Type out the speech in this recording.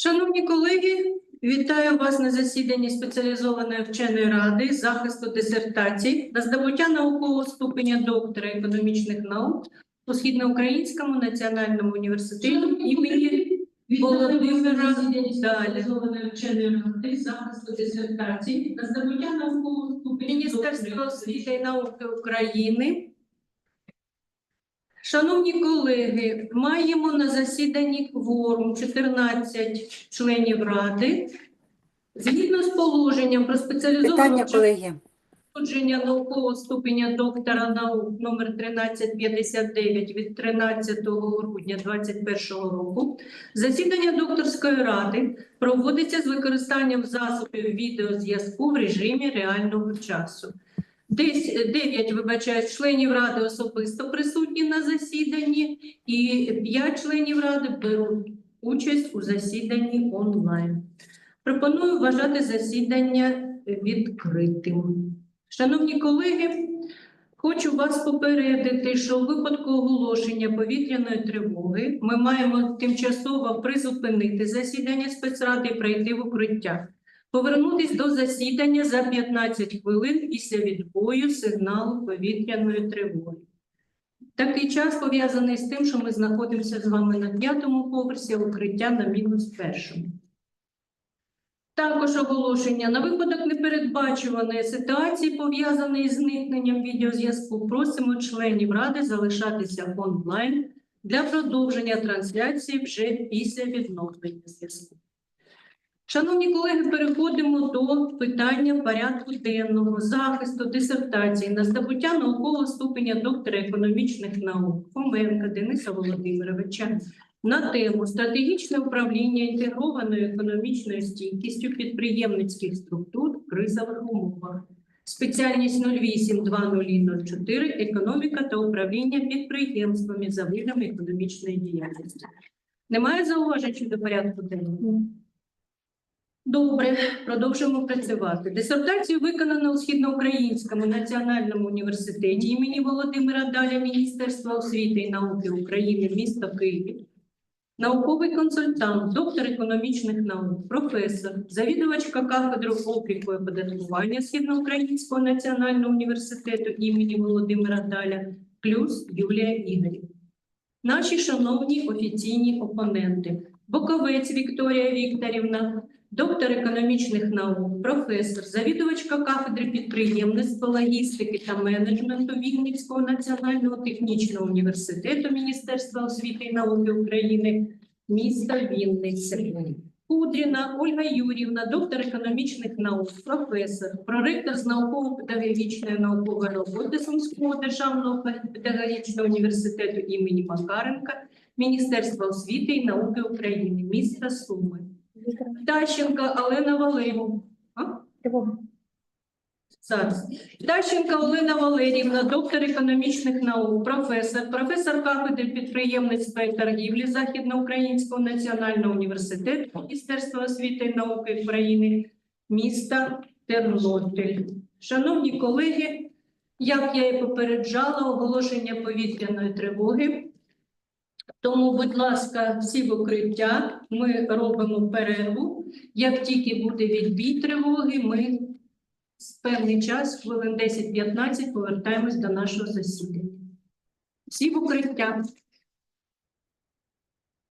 Шановні колеги, вітаю вас на засіданні спеціалізованої вченої ради захисту дисертацій та здобуття наукового ступеня доктора економічних наук у Східноукраїнському національному університеті імені Володимира Даля. вченої ради захисту дисертацій та здобуття наукового ступеня Міністерства освіти і науки України Шановні колеги, маємо на засіданні кворум 14 членів ради. Згідно з положенням про колеги. вчення наукового ступеня доктора наук номер 1359 від 13 грудня 2021 року, засідання докторської ради проводиться з використанням засобів відеозв'язку в режимі реального часу. Десь 9, вибачаю, членів ради особисто присутні на засіданні, і 5 членів ради беруть участь у засіданні онлайн. Пропоную вважати засідання відкритим. Шановні колеги, хочу вас попередити, що у випадку оголошення повітряної тривоги ми маємо тимчасово призупинити засідання спецради і пройти в укриття. Повернутись до засідання за 15 хвилин після відбою сигналу повітряної тривоги. Такий час пов'язаний з тим, що ми знаходимося з вами на п'ятому поверсі, укриття на мінус першому. Також оголошення на випадок непередбачуваної ситуації, пов'язаної з зникненням відеозв'язку, просимо членів ради залишатися онлайн для продовження трансляції вже після відновлення зв'язку. Шановні колеги, переходимо до питання порядку денного захисту дисертації на здобуття наукового ступеня доктора економічних наук Фоменка Дениса Володимировича на тему стратегічне управління інтегрованою економічною стійкістю підприємницьких структур в кризових умовах. Спеціальність 082004 економіка та управління підприємствами за видами економічної діяльності. Немає зауважень щодо порядку денного? Добре, продовжуємо працювати. Дисертацію виконано у Східноукраїнському національному університеті імені Володимира Даля Міністерства освіти і науки України, місто Київ. Науковий консультант, доктор економічних наук, професор, завідувачка кафедри обліку і оподаткування Східноукраїнського національного університету імені Володимира Даля, плюс Юлія Ігорівна. Наші шановні офіційні опоненти. Боковець Вікторія Вікторівна, доктор економічних наук, професор, завідувачка кафедри підприємництва, логістики та менеджменту Вінницького національного технічного університету Міністерства освіти і науки України, міста Вінниця. Кудріна Ольга Юрівна, доктор економічних наук, професор, проректор з науково-педагогічної наукової роботи Сумського державного педагогічного університету імені Макаренка, Міністерства освіти і науки України, міста Суми. Тащенко Олена Валерівна. Зараз. Тащенко Олена Валерівна, доктор економічних наук, професор, професор кафедри підприємництва і торгівлі Західноукраїнського національного університету Міністерства освіти і науки України, міста Тернопіль. Шановні колеги, як я і попереджала, оголошення повітряної тривоги. Тому, будь ласка, всі в укриття, ми робимо перерву. Як тільки буде відбій тривоги, ми з певний час, хвилин 10-15, повертаємось до нашого засідання. Всі в укриття.